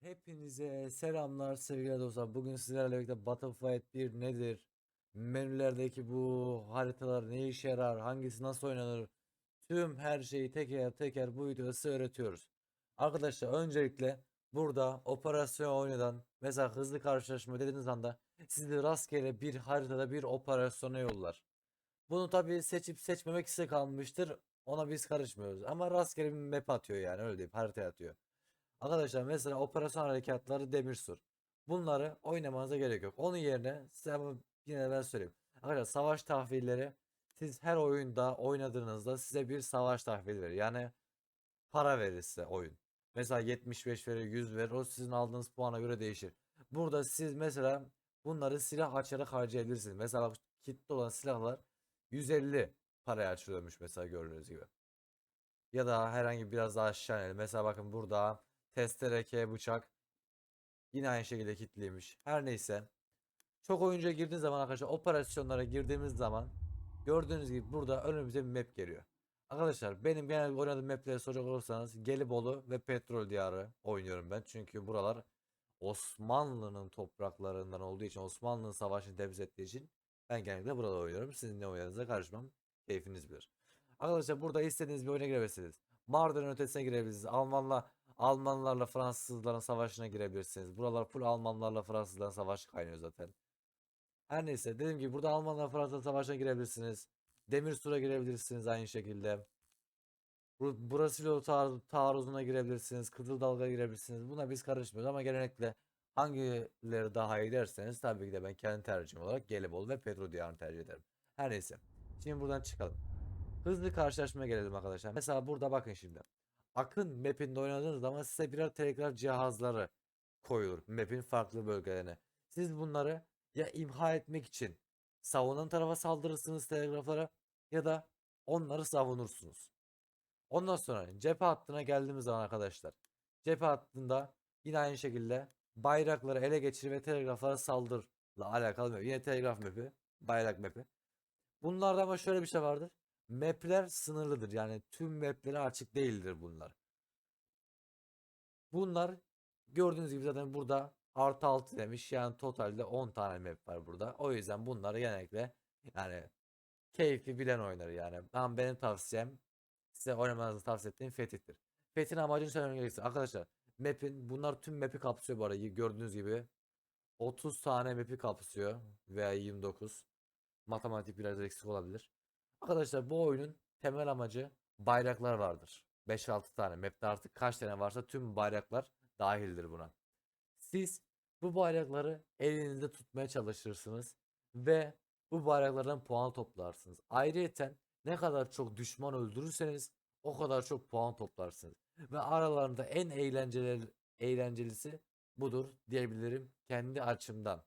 Hepinize selamlar sevgili dostlar. Bugün sizlerle birlikte Battlefield 1 nedir? Menülerdeki bu haritalar ne işe yarar? Hangisi nasıl oynanır? Tüm her şeyi teker teker bu videoda size öğretiyoruz. Arkadaşlar öncelikle burada operasyon oynadan mesela hızlı karşılaşma dediğiniz anda sizi rastgele bir haritada bir operasyona yollar. Bunu tabii seçip seçmemek size kalmıştır. Ona biz karışmıyoruz. Ama rastgele bir map atıyor yani öyle diyeyim harita atıyor. Arkadaşlar mesela operasyon harekatları Demirsur. Bunları oynamanıza gerek yok. Onun yerine size yine ben söyleyeyim. Arkadaşlar savaş tahvilleri siz her oyunda oynadığınızda size bir savaş tahvili verir. Yani para verir size oyun. Mesela 75 verir, 100 verir. O sizin aldığınız puana göre değişir. Burada siz mesela bunları silah açarak harcayabilirsiniz. Mesela bak kitle olan silahlar 150 paraya açılıyormuş mesela gördüğünüz gibi. Ya da herhangi biraz daha aşağı inelim. Mesela bakın burada testere K bıçak yine aynı şekilde kilitliymiş. Her neyse. Çok oyuncuya girdiğiniz zaman arkadaşlar operasyonlara girdiğimiz zaman gördüğünüz gibi burada önümüze bir map geliyor. Arkadaşlar benim genel oynadığım mapleri soracak olursanız Gelibolu ve Petrol Diyarı oynuyorum ben. Çünkü buralar Osmanlı'nın topraklarından olduğu için Osmanlı'nın savaşını temsil ettiği için ben genellikle burada oynuyorum. Sizin ne oynadığınıza karışmam. Keyfiniz bilir. Arkadaşlar burada istediğiniz bir oyuna girebilirsiniz. Mardin'in ötesine girebilirsiniz. Almanla Almanlarla Fransızların savaşına girebilirsiniz. Buralar full Almanlarla Fransızların savaşı kaynıyor zaten. Her neyse dediğim gibi burada Almanla Fransız savaşına girebilirsiniz. Demirsur'a girebilirsiniz aynı şekilde. Bu Brasilya'da taar taarruzuna girebilirsiniz. Kızıldalga'ya girebilirsiniz. Buna biz karışmıyoruz ama genellikle hangileri daha iyi derseniz tabii ki de ben kendi tercihim olarak Gelibolu ve Pedro Diyarı'nı tercih ederim. Her neyse. Şimdi buradan çıkalım. Hızlı karşılaşmaya gelelim arkadaşlar. Mesela burada bakın şimdi. Akın map'inde oynadığınız zaman size birer telgraf cihazları koyulur map'in farklı bölgelerine. Siz bunları ya imha etmek için savunan tarafa saldırırsınız telgraflara ya da onları savunursunuz. Ondan sonra cephe hattına geldiğimiz zaman arkadaşlar. Cephe hattında yine aynı şekilde bayrakları ele geçir ve telgraflara saldırla alakalı map. Yine telgraf map'i, bayrak map'i. Bunlarda ama şöyle bir şey vardır. Map'ler sınırlıdır. Yani tüm map'lere açık değildir bunlar. Bunlar gördüğünüz gibi zaten burada artı 6 demiş. Yani totalde 10 tane map var burada. O yüzden bunları genellikle yani keyfi bilen oynar yani. Ama benim tavsiyem size oynamanızı tavsiye ettiğim Fetih'tir. Fetih'in amacını söylemem gerekirse arkadaşlar map'in bunlar tüm map'i kapsıyor bu arada gördüğünüz gibi 30 tane map'i kapsıyor veya 29 matematik biraz eksik olabilir. Arkadaşlar bu oyunun temel amacı bayraklar vardır. 5-6 tane. Map'te artık kaç tane varsa tüm bayraklar dahildir buna. Siz bu bayrakları elinizde tutmaya çalışırsınız ve bu bayraklardan puan toplarsınız. Ayrıyeten ne kadar çok düşman öldürürseniz o kadar çok puan toplarsınız. Ve aralarında en eğlenceli eğlencelisi budur diyebilirim kendi açımdan.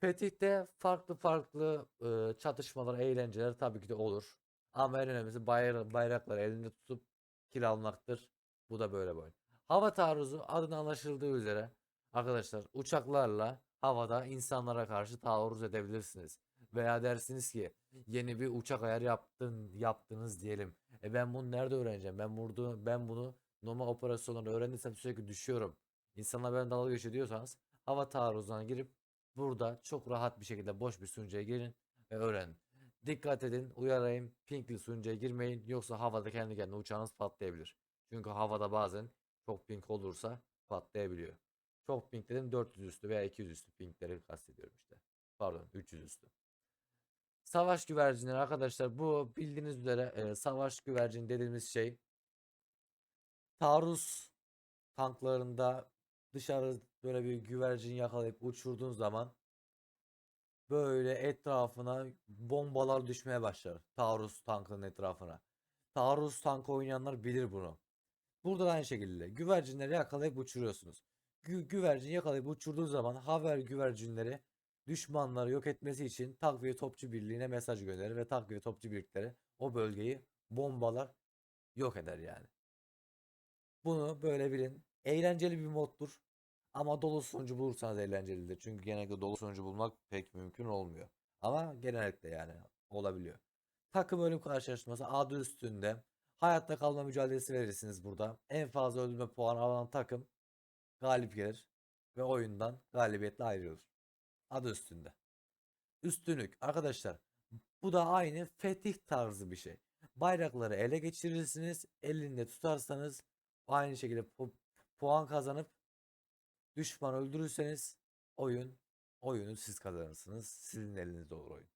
Fetih'te farklı farklı e, çatışmalar, eğlenceler tabii ki de olur. Ama en önemlisi bayra bayrakları elinde tutup kill almaktır. Bu da böyle oyun. Hava taarruzu adına anlaşıldığı üzere arkadaşlar uçaklarla havada insanlara karşı taarruz edebilirsiniz. Veya dersiniz ki yeni bir uçak ayar yaptın yaptınız diyelim. E ben bunu nerede öğreneceğim? Ben burada ben bunu normal operasyonlarda öğrendiysem sürekli düşüyorum. İnsanlar ben dalga geçiyor diyorsanız hava taarruzuna girip Burada çok rahat bir şekilde boş bir sunucuya girin ve öğrenin. Dikkat edin, uyarayım, pinkli sunucuya girmeyin yoksa havada kendi kendine uçağınız patlayabilir. Çünkü havada bazen çok pink olursa patlayabiliyor. Çok pink dedim 400 üstü veya 200 üstü pinkleri kastediyorum işte. Pardon 300 üstü. Savaş güvercinleri arkadaşlar bu bildiğiniz üzere e, savaş güvercin dediğimiz şey taarruz tanklarında dışarı böyle bir güvercin yakalayıp uçurduğun zaman böyle etrafına bombalar düşmeye başlar. Taarruz tankının etrafına. Taarruz tankı oynayanlar bilir bunu. Burada da aynı şekilde güvercinleri yakalayıp uçuruyorsunuz. Gü güvercin yakalayıp uçurduğu zaman haber güvercinleri düşmanları yok etmesi için takviye topçu birliğine mesaj gönderir ve takviye topçu birlikleri o bölgeyi bombalar yok eder yani. Bunu böyle bilin. Eğlenceli bir moddur. Ama dolu sunucu bulursanız eğlencelidir. Çünkü genellikle dolu sunucu bulmak pek mümkün olmuyor. Ama genellikle yani olabiliyor. Takım ölüm karşılaşması adı üstünde. Hayatta kalma mücadelesi verirsiniz burada. En fazla öldürme puanı alan takım galip gelir ve oyundan galibiyetle ayrılır. Adı üstünde. Üstünlük arkadaşlar. Bu da aynı fetih tarzı bir şey. Bayrakları ele geçirirsiniz. Elinde tutarsanız aynı şekilde puan kazanıp düşman öldürürseniz oyun oyunu siz kazanırsınız. Sizin elinizde olur oyun.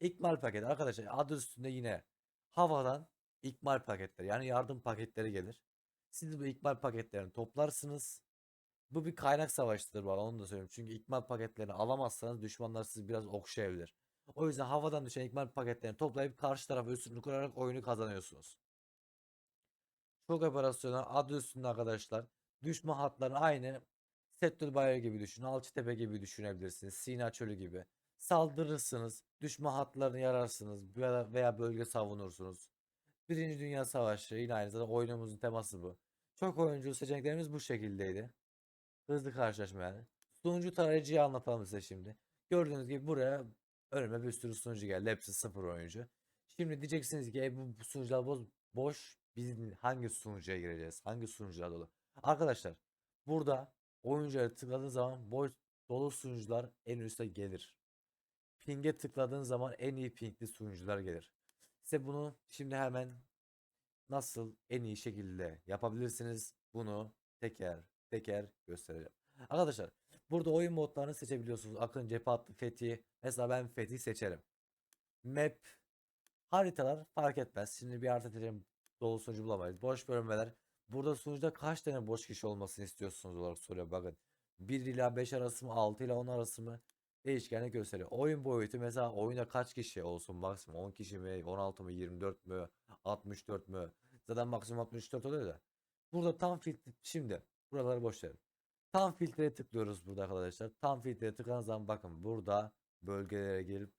İkmal paketi arkadaşlar adı üstünde yine havadan ikmal paketleri yani yardım paketleri gelir. Siz bu ikmal paketlerini toplarsınız. Bu bir kaynak savaşıdır bana onu da söyleyeyim. Çünkü ikmal paketlerini alamazsanız düşmanlar sizi biraz okşayabilir. O yüzden havadan düşen ikmal paketlerini toplayıp karşı tarafa üstünlük kurarak oyunu kazanıyorsunuz. Çok operasyonel adı üstünde arkadaşlar. Düşman hatlarını aynı Settül Bayrağı gibi düşünün. Alçıtepe gibi düşünebilirsiniz. Sina Çölü gibi. Saldırırsınız. Düşman hatlarını yararsınız. Veya, bölge savunursunuz. Birinci Dünya Savaşı yine aynı zamanda oyunumuzun teması bu. Çok oyuncu seçeneklerimiz bu şekildeydi. Hızlı karşılaşma yani. Sunucu tarayıcıyı anlatalım size şimdi. Gördüğünüz gibi buraya önüme bir sürü sunucu geldi. Hepsi sıfır oyuncu. Şimdi diyeceksiniz ki "E, bu, bu sunucular boş. Biz hangi sunucuya gireceğiz? Hangi sunucular dolu? Arkadaşlar burada oyuncuya tıkladığın zaman boş dolu sunucular en üste gelir. Ping'e tıkladığın zaman en iyi pingli sunucular gelir. Size bunu şimdi hemen nasıl en iyi şekilde yapabilirsiniz bunu teker teker göstereceğim. Arkadaşlar burada oyun modlarını seçebiliyorsunuz. Akın, cephe hattı, fethi. Mesela ben fethi seçerim. Map, haritalar fark etmez. Şimdi bir harita. Dolu sunucu bulamayız. Boş bölmeler. Burada sunucuda kaç tane boş kişi olmasını istiyorsunuz olarak soruyor. Bakın 1 ila 5 arası mı 6 ile 10 arası mı değişkenli gösteriyor. Oyun boyutu mesela oyunda kaç kişi olsun maksimum 10 kişi mi 16 mı 24 mü 64 mü zaten maksimum 64 oluyor da. Burada tam filtre şimdi buraları boş verin. Tam filtreye tıklıyoruz burada arkadaşlar. Tam filtreye tıkladığınız zaman bakın burada bölgelere gelip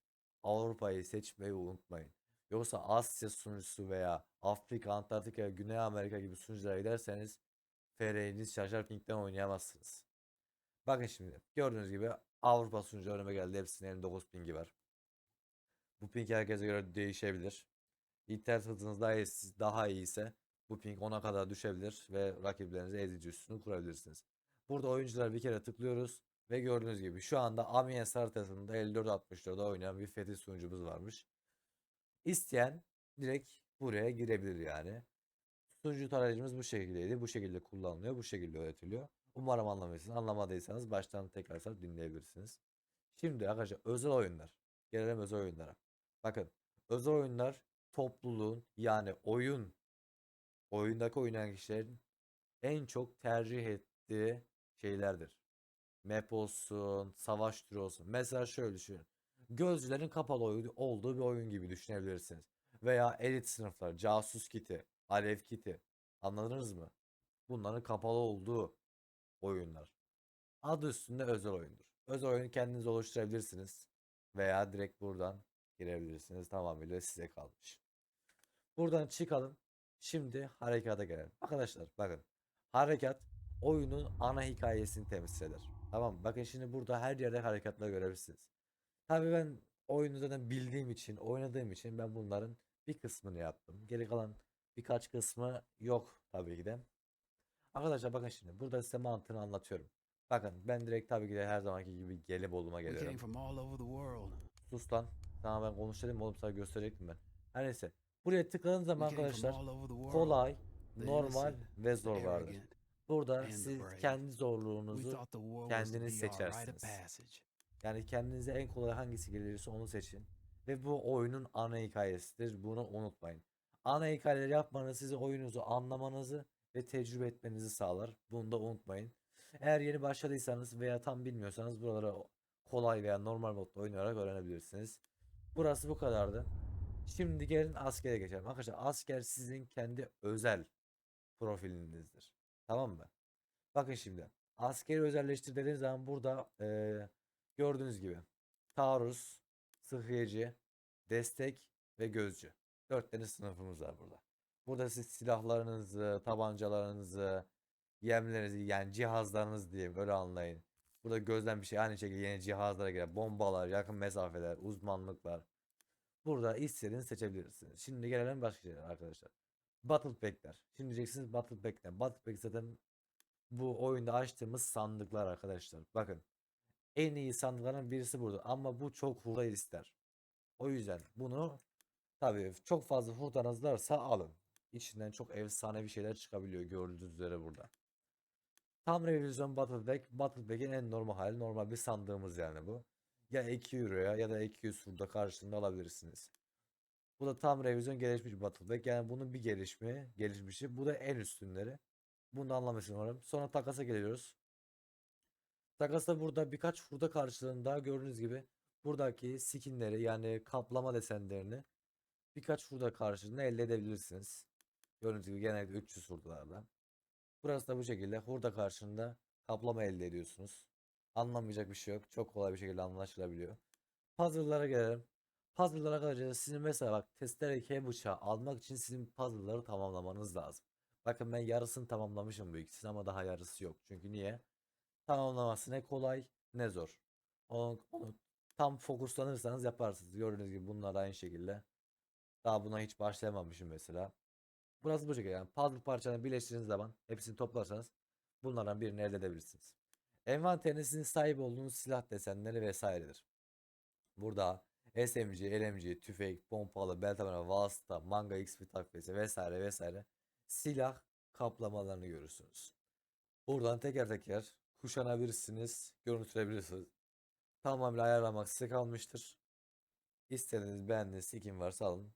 Avrupa'yı seçmeyi unutmayın. Yoksa Asya sunucusu veya Afrika, Antarktika, Güney Amerika gibi sunuculara giderseniz FR'niz şarjlar pinkten oynayamazsınız. Bakın şimdi gördüğünüz gibi Avrupa sunucuları önüme geldi. Hepsinin 59 pingi var. Bu ping herkese göre değişebilir. İnternet hızınız daha iyi, daha iyi ise bu ping 10'a kadar düşebilir ve rakiplerinize ezici üstünü kurabilirsiniz. Burada oyunculara bir kere tıklıyoruz ve gördüğünüz gibi şu anda Amiens haritasında 54-64'da oynayan bir fetih sunucumuz varmış. İsteyen direkt buraya girebilir yani. Sunucu tarayıcımız bu şekildeydi. Bu şekilde kullanılıyor. Bu şekilde öğretiliyor. Umarım anlamışsınız. Anlamadıysanız baştan tekrar sarıp dinleyebilirsiniz. Şimdi arkadaşlar özel oyunlar. Gelelim özel oyunlara. Bakın özel oyunlar topluluğun yani oyun oyundaki oynayan kişilerin en çok tercih ettiği şeylerdir. Map olsun, savaş türü olsun. Mesela şöyle düşünün. Gözcülerin kapalı olduğu bir oyun gibi düşünebilirsiniz. Veya elit sınıflar, casus kiti, alev kiti. Anladınız mı? Bunların kapalı olduğu oyunlar. Adı üstünde özel oyundur. Özel oyunu kendiniz oluşturabilirsiniz. Veya direkt buradan girebilirsiniz. Tamamıyla size kalmış. Buradan çıkalım. Şimdi harekata gelelim. Arkadaşlar bakın. Harekat oyunun ana hikayesini temsil eder. Tamam? Bakın şimdi burada her yerde harekatla görebilirsiniz. Tabii ben oyunu zaten bildiğim için, oynadığım için ben bunların bir kısmını yaptım. Geri kalan birkaç kısmı yok tabii ki de. Arkadaşlar bakın şimdi burada size mantığını anlatıyorum. Bakın ben direkt tabii ki de her zamanki gibi Gelibolu'ma We came geliyorum. Sus lan. Tamam ben konuşayım oğlum sana gösterecektim ben. Her neyse. Buraya tıkladığınız zaman arkadaşlar kolay, normal ve zor vardır. Burada siz kendi zorluğunuzu kendiniz seçersiniz. Yani kendinize en kolay hangisi gelirse onu seçin. Ve bu oyunun ana hikayesidir. Bunu unutmayın. Ana hikayeleri yapmanız sizin oyununuzu anlamanızı ve tecrübe etmenizi sağlar. Bunu da unutmayın. Eğer yeni başladıysanız veya tam bilmiyorsanız buralara kolay veya normal modda oynayarak öğrenebilirsiniz. Burası bu kadardı. Şimdi gelin askere geçelim. Arkadaşlar asker sizin kendi özel profilinizdir. Tamam mı? Bakın şimdi. Askeri özelleştir dediğiniz zaman burada eee, gördüğünüz gibi taarruz, sıhhiyeci, destek ve gözcü. Dört tane sınıfımız var burada. Burada siz silahlarınızı, tabancalarınızı, yemlerinizi yani cihazlarınız diyeyim öyle anlayın. Burada gözden bir şey aynı şekilde yeni cihazlara girer. Bombalar, yakın mesafeler, uzmanlıklar. Burada istediğinizi seçebilirsiniz. Şimdi gelelim başka şeyler arkadaşlar. Battle Pack'ler. Şimdi diyeceksiniz Battle Pack ne? Battle Pack zaten bu oyunda açtığımız sandıklar arkadaşlar. Bakın. En iyi sandıkların birisi burada ama bu çok hurda ister. O yüzden bunu tabii çok fazla hurdanız varsa alın. İçinden çok efsane bir şeyler çıkabiliyor gördüğünüz üzere burada. Tam revizyon Battle Pack, Battle Pack'in en normal hali, normal bir sandığımız yani bu. Ya 2 euroya ya da 200 hurda karşılığında alabilirsiniz. Bu da tam revizyon gelişmiş Battle Pack. Yani bunun bir gelişimi, gelişmişi. Bu da en üstünleri. Bunu da anlamışsın umarım. Sonra takasa geliyoruz. Takasta burada birkaç hurda karşılığında gördüğünüz gibi buradaki skinleri yani kaplama desenlerini birkaç hurda karşılığında elde edebilirsiniz. Gördüğünüz gibi genellikle 300 hurdalardan. Burası da bu şekilde hurda karşılığında kaplama elde ediyorsunuz. Anlamayacak bir şey yok. Çok kolay bir şekilde anlaşılabiliyor. Puzzle'lara gelelim. Puzzle'lara arkadaşlar sizin mesela bak testere K bıçağı almak için sizin puzzle'ları tamamlamanız lazım. Bakın ben yarısını tamamlamışım bu ikisini ama daha yarısı yok. Çünkü niye? Tamamlaması ne kolay ne zor. Onu, onu tam fokuslanırsanız yaparsınız. Gördüğünüz gibi bunlar aynı şekilde. Daha buna hiç başlayamamışım mesela. Burası bu şekilde yani puzzle parçalarını birleştirdiğiniz zaman hepsini toplarsanız bunlardan birini elde edebilirsiniz. Envanteriniz sizin sahip olduğunuz silah desenleri vesairedir. Burada SMG, LMG, tüfek, pompalı, bel tabanı, vasıta, manga XP takviyesi vesaire vesaire silah kaplamalarını görürsünüz. Buradan teker teker kuşanabilirsiniz, görüntüleyebilirsiniz. Tamamıyla ayarlamak size kalmıştır. İstediğiniz beğendiğiniz skin varsa alın.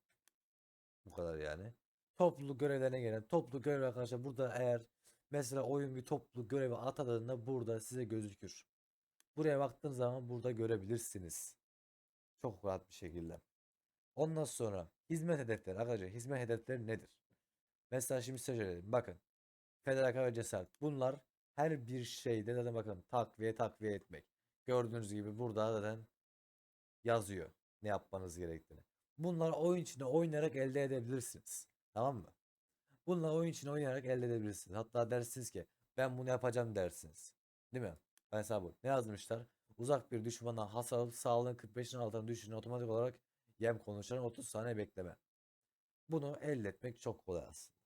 Bu kadar yani. Topluluk görevlerine gelen toplu görev arkadaşlar burada eğer mesela oyun bir toplu görevi atadığında burada size gözükür. Buraya baktığınız zaman burada görebilirsiniz. Çok rahat bir şekilde. Ondan sonra hizmet hedefleri arkadaşlar hizmet hedefleri nedir? Mesela şimdi size söyleyelim. Bakın. Federal ve cesaret. Bunlar her bir şeyde zaten bakın takviye takviye etmek. Gördüğünüz gibi burada zaten yazıyor ne yapmanız gerektiğini. Bunlar oyun içinde oynayarak elde edebilirsiniz. Tamam mı? Bunlar oyun içinde oynayarak elde edebilirsiniz. Hatta dersiniz ki ben bunu yapacağım dersiniz. Değil mi? Mesela bu. Ne yazmışlar? Uzak bir düşmana hasar alıp sağlığın 45'in altına düşünün otomatik olarak yem konuşan 30 saniye bekleme. Bunu elde etmek çok kolay aslında.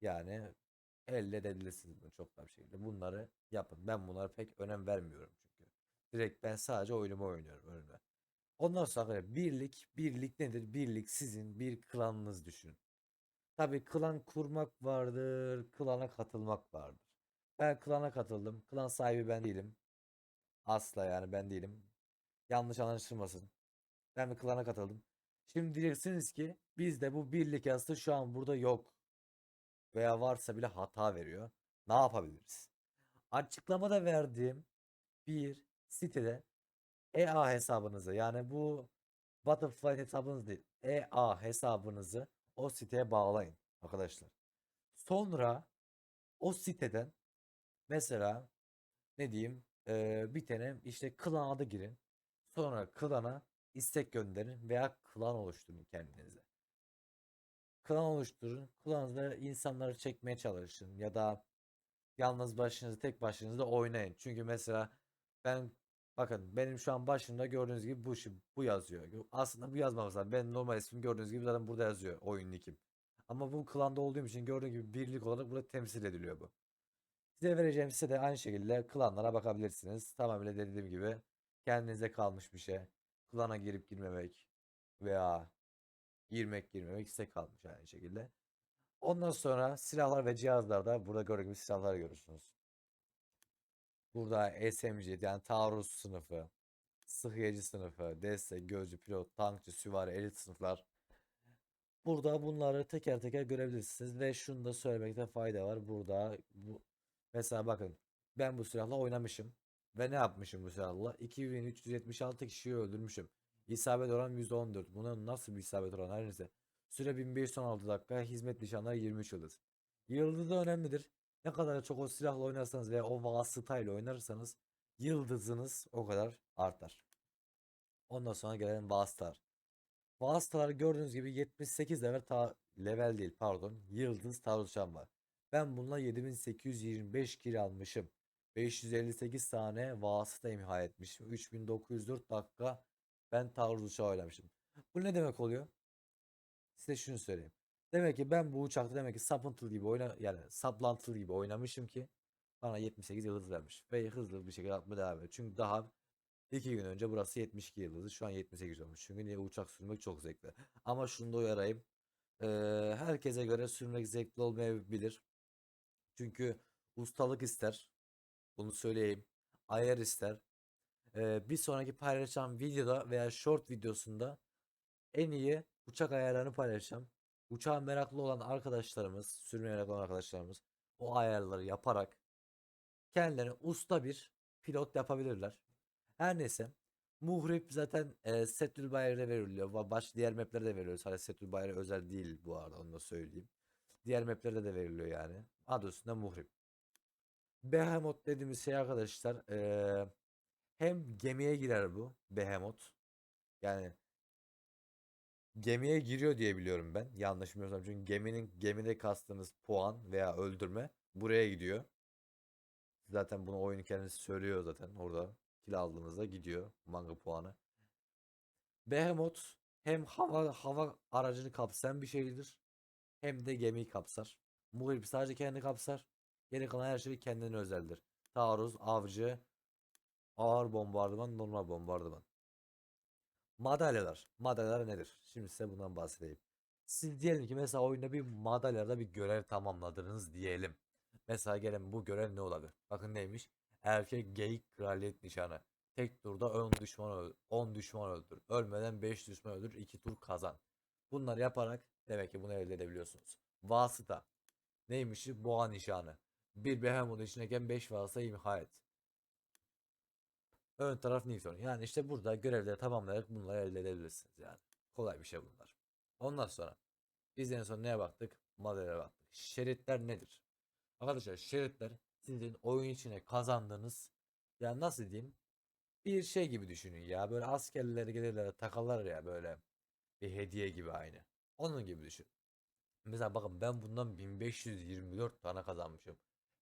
Yani elde edebilirsiniz bunu çok rahat bir şekilde. Bunları yapın. Ben bunlara pek önem vermiyorum çünkü. Direkt ben sadece oyunumu oynuyorum önüme. Ondan sonra birlik, birlik nedir? Birlik sizin bir klanınız düşünün. Tabii klan kurmak vardır, klana katılmak vardır. Ben klana katıldım. Klan sahibi ben değilim. Asla yani ben değilim. Yanlış anlaşılmasın. Ben bir klana katıldım. Şimdi diyeceksiniz ki bizde bu birlik yazısı şu an burada yok. Veya varsa bile hata veriyor. Ne yapabiliriz? Açıklamada verdiğim bir sitede EA hesabınızı yani bu Butterfly hesabınız değil. EA hesabınızı o siteye bağlayın arkadaşlar. Sonra o siteden mesela ne diyeyim eee, bir tane işte klan adı girin. Sonra klana istek gönderin veya klan oluşturun kendinize. Klan oluşturun. Klanınızda insanları çekmeye çalışın ya da yalnız başınıza tek başınıza oynayın. Çünkü mesela ben bakın benim şu an başımda gördüğünüz gibi bu bu yazıyor. Aslında bu yazmaması lazım. Ben normal ismim gördüğünüz gibi zaten burada yazıyor oyun nickim. Ama bu klanda olduğum için gördüğünüz gibi birlik olarak burada temsil ediliyor bu. Size vereceğim size de aynı şekilde klanlara bakabilirsiniz. Tamamıyla dediğim gibi kendinize kalmış bir şey. Klana girip girmemek veya girmek girmemek size kalmış aynı şekilde. Ondan sonra silahlar ve cihazlarda burada gördüğünüz silahlar görürsünüz. Burada SMG yani taarruz sınıfı, sıhhiyeci sınıfı, destek, gözcü, pilot, tankçı, süvari, elit sınıflar. Burada bunları teker teker görebilirsiniz ve şunu da söylemekte fayda var. Burada bu mesela bakın ben bu silahla oynamışım ve ne yapmışım bu silahla? 2376 kişiyi öldürmüşüm. İsabet oran %14. Buna nasıl bir isabet oranı her neyse. Süre 1516 dakika, hizmet nişanları 23 yıldız. Yıldız da önemlidir. Ne kadar çok o silahla oynarsanız veya o vasıtayla oynarsanız yıldızınız o kadar artar. Ondan sonra gelen vasıtalar. Vasıtalar gördüğünüz gibi 78 level ta level değil pardon yıldız taarruzcan var. Ben bununla 7825 kill almışım. 558 tane vasıta imha etmişim. 3904 dakika ben taarruz uçağı oynamışım. Bu ne demek oluyor? Size şunu söyleyeyim. Demek ki ben bu uçakta demek ki sapıntılı gibi oyna yani saplantılı gibi oynamışım ki Bana 78 yıldız vermiş. Ve hızlı bir şekilde atmaya devam ediyor. Çünkü daha 2 gün önce burası 72 yıldızı. Şu an 78 olmuş. Çünkü niye uçak sürmek çok zevkli. Ama şunu da uyarayım. Eee, herkese göre sürmek zevkli olmayabilir. Çünkü ustalık ister. Bunu söyleyeyim. Ayar ister. Bir sonraki paylaşacağım videoda veya short videosunda en iyi uçak ayarlarını paylaşacağım. Uçağa meraklı olan arkadaşlarımız, sürmeye meraklı olan arkadaşlarımız o ayarları yaparak kendilerine usta bir pilot yapabilirler. Her neyse. Muhrip zaten e, Setül Bayer'e veriliyor. Baş diğer maplere de veriliyor. Sadece Setül Bayer'e özel değil bu arada onu da söyleyeyim. Diğer maplerde de veriliyor yani. Adı üstünde Muhrip. Behemoth dediğimiz şey arkadaşlar e, hem gemiye girer bu Behemoth. Yani gemiye giriyor diye biliyorum ben. Yanlış bilmiyorsam çünkü geminin gemide kastığınız puan veya öldürme buraya gidiyor. Zaten bunu oyun kendisi söylüyor zaten orada. Kill aldığınızda gidiyor manga puanı. Behemoth hem hava hava aracını kapsayan bir şeydir. Hem de gemiyi kapsar. Muhrip sadece kendini kapsar. Geri kalan her şey kendine özeldir. Taarruz, avcı, ağır bombardıman, normal bombardıman. Madalyalar. Madalyalar nedir? Şimdi size bundan bahsedeyim. Siz diyelim ki mesela oyunda bir madalyada bir görev tamamladınız diyelim. Mesela gelin bu görev ne olabilir? Bakın neymiş? Erkek geyik kraliyet nişanı. Tek turda 10 düşman öldür. 10 düşman öldür. Ölmeden 5 düşman öldür. 2 tur kazan. Bunları yaparak demek ki bunu elde edebiliyorsunuz. Vasıta. Neymiş? Boğa nişanı. Bir behemoth içindeyken 5 vasıta imha et. Ön taraf Newton. Yani işte burada görevleri tamamlayarak bunları elde edebilirsiniz yani. Kolay bir şey bunlar. Ondan sonra biz en son neye baktık? Madalya baktık. Şeritler nedir? Arkadaşlar şeritler sizin oyun içine kazandığınız ya nasıl diyeyim? Bir şey gibi düşünün ya böyle askerler gelirler takarlar ya böyle bir hediye gibi aynı. Onun gibi düşün. Mesela bakın ben bundan 1524 tane kazanmışım.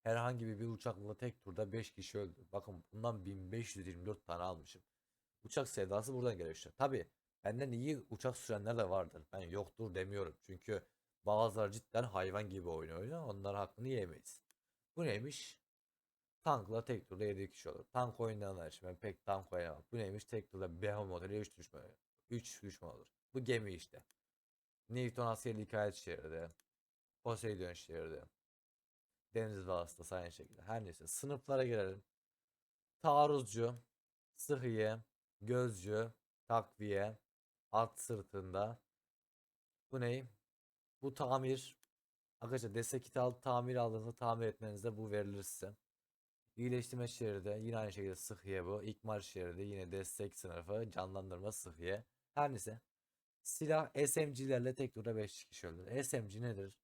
Herhangi bir, uçakla tek turda 5 kişi öldü. Bakın bundan 1524 tane almışım. Uçak sevdası buradan geliyor işte. Tabi benden iyi uçak sürenler de vardır. Ben yoktur demiyorum. Çünkü bazıları cidden hayvan gibi oynuyor. Onlar hakkını yemeyiz. Bu neymiş? Tankla tek turda 7 kişi olur. Tank oynayanlar için ben pek tank oynamam. Bu neymiş? Tek turda Behemoth ile 3 düşman, 3 düşman olur. Bu gemi işte. Newton askeri hikayet şehirde. Poseidon şehirde. Deniz vasıtası aynı şekilde. Her neyse sınıflara girelim. Taarruzcu, sıhhiye, gözcü, takviye, at sırtında. Bu ne? Bu tamir. Arkadaşlar destek kiti alıp tamir aldığınızda tamir etmenizde bu verilir size. İyileştirme şeridi yine aynı şekilde sıhhiye bu. İkmal şeridi yine destek sınıfı canlandırma sıhhiye. Her neyse. Silah SMG'lerle tek turda 5 kişi öldürür. SMG nedir?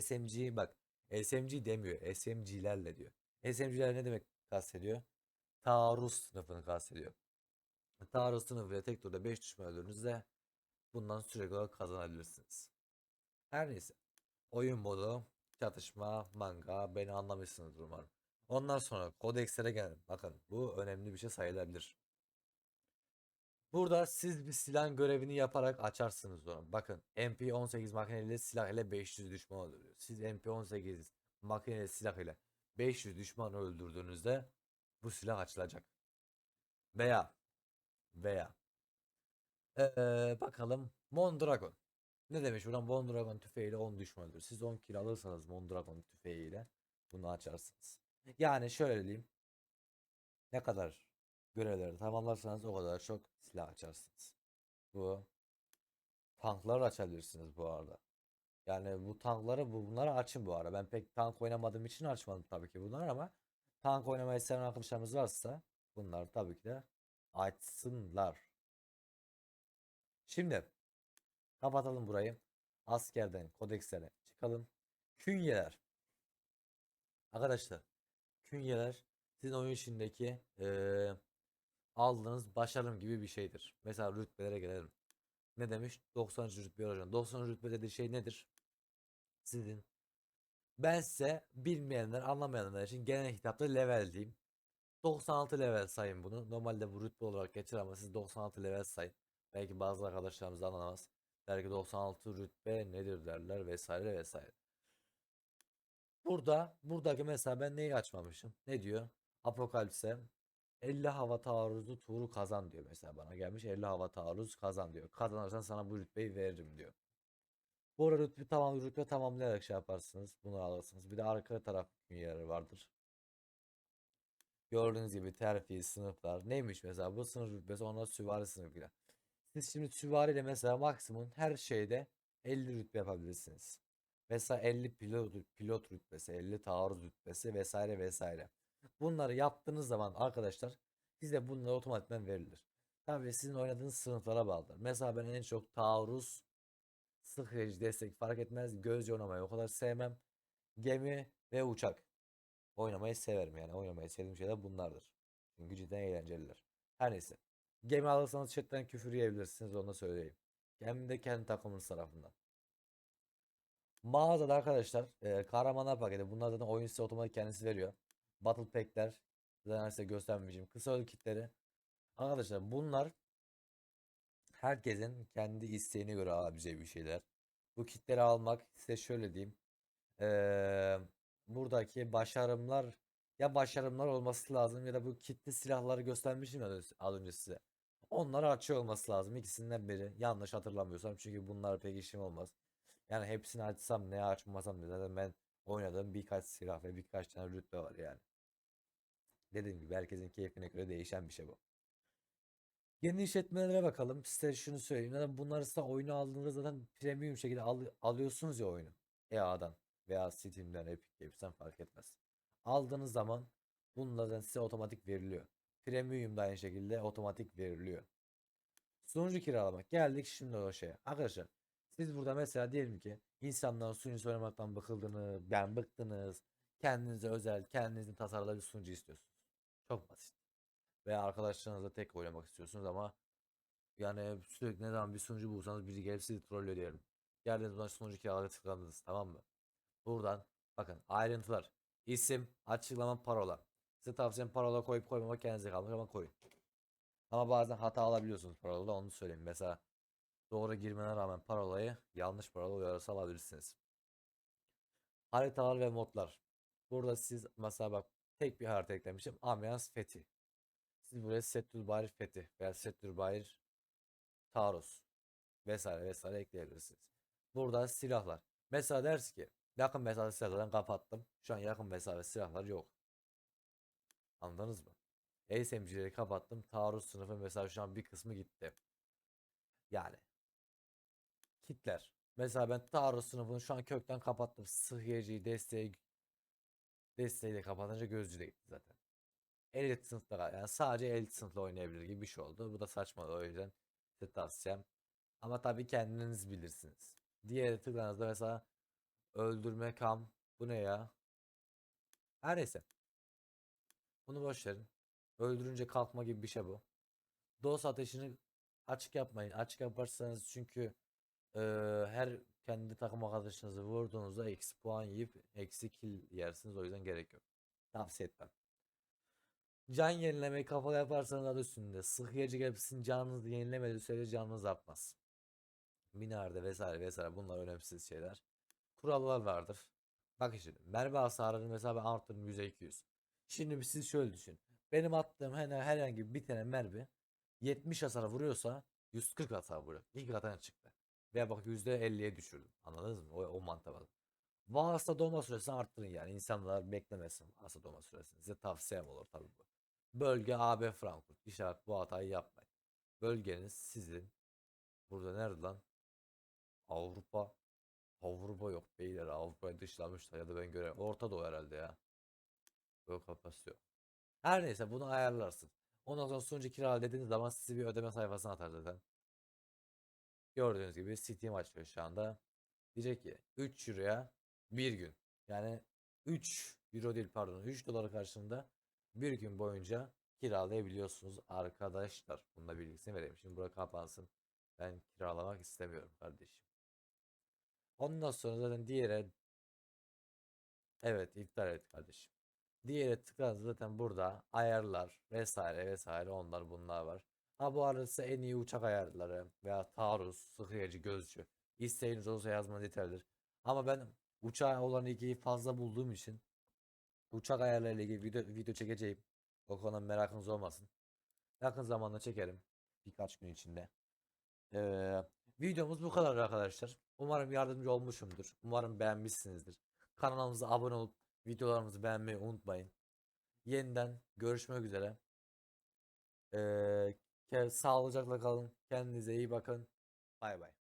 SMG bak SMG demiyor. SMG'lerle diyor. SMG'ler ne demek kastediyor? Taarruz sınıfını kastediyor. Taarruz sınıfıyla tek turda 5 düşman öldürdüğünüzde bundan sürekli olarak kazanabilirsiniz. Her neyse. Oyun modu, çatışma, manga beni anlamışsınızdır umarım. Ondan sonra kodekslere gelelim. Bakın bu önemli bir şey sayılabilir. Burada siz bir silah görevini yaparak açarsınız onu. Bakın MP18 makineli silah ile 500 düşman öldürüyor. Siz MP18 makineli silah ile 500 düşman öldürdüğünüzde bu silah açılacak. Veya veya Eee, bakalım Mondragon. Ne demiş buradan Mondragon tüfeğiyle 10 düşman öldürür. Siz 10 kill alırsanız Mondragon tüfeğiyle bunu açarsınız. Yani şöyle diyeyim. Ne kadar görevleri tamamlarsanız o kadar çok silah açarsınız. Bu tankları açabilirsiniz bu arada. Yani bu tankları bu bunları açın bu arada. Ben pek tank oynamadığım için açmadım tabii ki bunları ama tank oynamayı seven arkadaşlarımız varsa bunlar tabii ki de açsınlar. Şimdi kapatalım burayı. Askerden kodekslere çıkalım. Künyeler. Arkadaşlar künyeler sizin oyun içindeki eee, aldığınız başarım gibi bir şeydir. Mesela rütbelere gelelim. Ne demiş? 90. rütbe hocam. 90. rütbe dediği şey nedir? Sizin. Ben size bilmeyenler, anlamayanlar için genel hitapta level diyeyim. 96 level sayın bunu. Normalde bu rütbe olarak geçer ama siz 96 level sayın. Belki bazı arkadaşlarımız anlamaz. Der ki 96 rütbe nedir derler vesaire vesaire. Burada buradaki mesela ben neyi açmamışım? Ne diyor? Apokalipse 50 hava taarruzu turu kazan diyor mesela bana gelmiş 50 hava taarruz kazan diyor. Kazanırsan sana bu rütbeyi veririm diyor. Bu arada rütbe tamam rütbe tamamlayarak şey yaparsınız. Bunu alırsınız. Bir de arka taraf yeri vardır. Gördüğünüz gibi terfi sınıflar. Neymiş mesela bu sınıf rütbesi ona süvari sınıfıyla. Siz şimdi süvariyle mesela maksimum her şeyde 50 rütbe yapabilirsiniz. Mesela 50 pilot, pilot rütbesi, 50 taarruz rütbesi vesaire vesaire. Bunları yaptığınız zaman arkadaşlar size bunlar otomatikman verilir. Tabii sizin oynadığınız sınıflara bağlıdır. Mesela ben en çok taarruz, sıkıcı destek fark etmez. Gözcü oynamayı o kadar sevmem. Gemi ve uçak oynamayı severim yani. Oynamayı sevdiğim şeyler bunlardır. Çünkü cidden eğlenceliler. Her neyse. Gemi alırsanız chatten küfür yiyebilirsiniz onu da söyleyeyim. Hem de kendi takımınız tarafından. Mağazada arkadaşlar e, kahramanlar paketi. Bunlar zaten oyun size otomatik kendisi veriyor. Battle Pack'ler. Zaten size göstermeyeceğim. Kısa ödül kitleri. Arkadaşlar bunlar herkesin kendi isteğine göre alabileceği bir şeyler. Bu kitleri almak size şöyle diyeyim. Eee, buradaki başarımlar ya başarımlar olması lazım ya da bu kitli silahları göstermişim ya az önce size. Onları açıyor olması lazım. İkisinden biri. Yanlış hatırlamıyorsam çünkü bunlar pek işim olmaz. Yani hepsini açsam ne açmasam da zaten ben oynadığım birkaç silah ve birkaç tane rütbe var yani. Dediğim gibi herkesin keyfine göre değişen bir şey bu. Yeni işletmelere bakalım. Size şunu söyleyeyim. Zaten bunları size oyunu aldığınızda zaten premium şekilde al- alıyorsunuz ya oyunu. EA'dan veya Steam'den, Epic Games'ten fark etmez. Aldığınız zaman bunlardan size otomatik veriliyor. Premium da aynı şekilde otomatik veriliyor. Sunucu kiralamak. Geldik şimdi o şeye. Arkadaşlar siz burada mesela diyelim ki insanların sunucu oynamaktan bıkıldınız, yani bıktınız. Kendinize özel, kendinizin tasarladığı bir sunucu istiyorsunuz. Çok basit. Veya arkadaşlarınızla tek oynamak istiyorsunuz ama yani sürekli ne zaman bir sunucu bulsanız biri gelip sizi trollüyor diyelim. Geldiğiniz zaman sunucu kiraladığı tıkladınız tamam mı? Buradan bakın ayrıntılar. isim, açıklama, parola. Size tavsiyem parola koyup koymamak kendinize kalmış ama koyun. Ama bazen hata alabiliyorsunuz parolada onu söyleyeyim. Mesela doğru girmene rağmen parolayı yanlış parola uyarısı alabilirsiniz. Haritalar ve modlar. Burada siz mesela bak tek bir harita eklemişim. Amyans Fethi. Siz buraya Settül Bahir Fethi veya Settül Bahir Taarruz vesaire vesaire ekleyebilirsiniz. Burada silahlar. Mesela ders ki yakın mesafe silahlardan kapattım. Şu an yakın mesafe silahlar yok. Anladınız mı? SMG'leri kapattım. Taarruz sınıfı mesela şu an bir kısmı gitti. Yani kitler. Mesela ben taarruz sınıfını şu an kökten kapattım. Sıhhiyeciyi, desteği desteği de kapatınca gözcü de gitti zaten. Elit sınıfta yani sadece elit sınıfla oynayabilir gibi bir şey oldu. Bu da saçma o yüzden size tavsiyem. Ama tabii kendiniz bilirsiniz. Diğer tıkladığınızda mesela öldürme kam bu ne ya? Her neyse. Bunu boş verin. Öldürünce kalkma gibi bir şey bu. DOS ateşini açık yapmayın. Açık yaparsanız çünkü eee, her kendi takım arkadaşınızı vurduğunuzda eksi puan yiyip eksi kill yersiniz. O yüzden gerek yok. Tavsiye etmem. Can yenilemeyi kafalı yaparsanız adı üstünde. Sıhhiyeci gelip sizin canınızı yenilemediği sürece canınız artmaz. Minarede vesaire vesaire bunlar önemsiz şeyler. Kurallar vardır. Bakın şimdi mermi hasarını mesela ben arttırdım 100'e 200. Şimdi siz şöyle düşün. Benim attığım her- herhangi bir tane mermi 70 hasar vuruyorsa 140 hasar vuruyor. İlk katına çıktı. Veya bak %50'ye düşürdüm. Anladınız mı? O, o mantığa bağlı. Varsa dolma süresini arttırın yani. İnsanlar beklemesin varsa dolma süresini. Size tavsiyem olur tabii bu. Bölge AB Frankfurt. İşaret bu hatayı yapmayın. Bölgeniz sizin. Burada nerede lan? Avrupa. Avrupa yok beyler. Avrupa'yı dışlamışlar ya da ben göre Orta Doğu herhalde ya. Böyle kapasite yok. Her neyse bunu ayarlarsın. Ondan sonra sunucu kirala dediğiniz zaman sizi bir ödeme sayfasına atar zaten. Gördüğünüz gibi Steam açıyor şu anda. Diyecek ki 3 euroya bir gün. Yani 3 euro değil pardon 3 dolar karşılığında bir gün boyunca kiralayabiliyorsunuz arkadaşlar. Bunun da bilgisini vereyim. Şimdi burası kapansın. Ben kiralamak istemiyorum kardeşim. Ondan sonra zaten diğere evet iptal et kardeşim. Diğeri tıkladığınızda zaten burada ayarlar vesaire vesaire onlar bunlar var. Ha bu size en iyi uçak ayarları veya taarruz, sıhhiyeci, gözcü. İsteğiniz olursa yazmanız yeterlidir. Ama ben uçağa olan ilgiyi fazla bulduğum için uçak ayarlarıyla ilgili video, video çekeceğim. O konuda merakınız olmasın. Yakın zamanda çekerim. Birkaç gün içinde. Ee, videomuz bu kadar arkadaşlar. Umarım yardımcı olmuşumdur. Umarım beğenmişsinizdir. Kanalımıza abone olup videolarımızı beğenmeyi unutmayın. Yeniden görüşmek üzere. Ee, sağlıcakla kalın. Kendinize iyi bakın. Bay bay.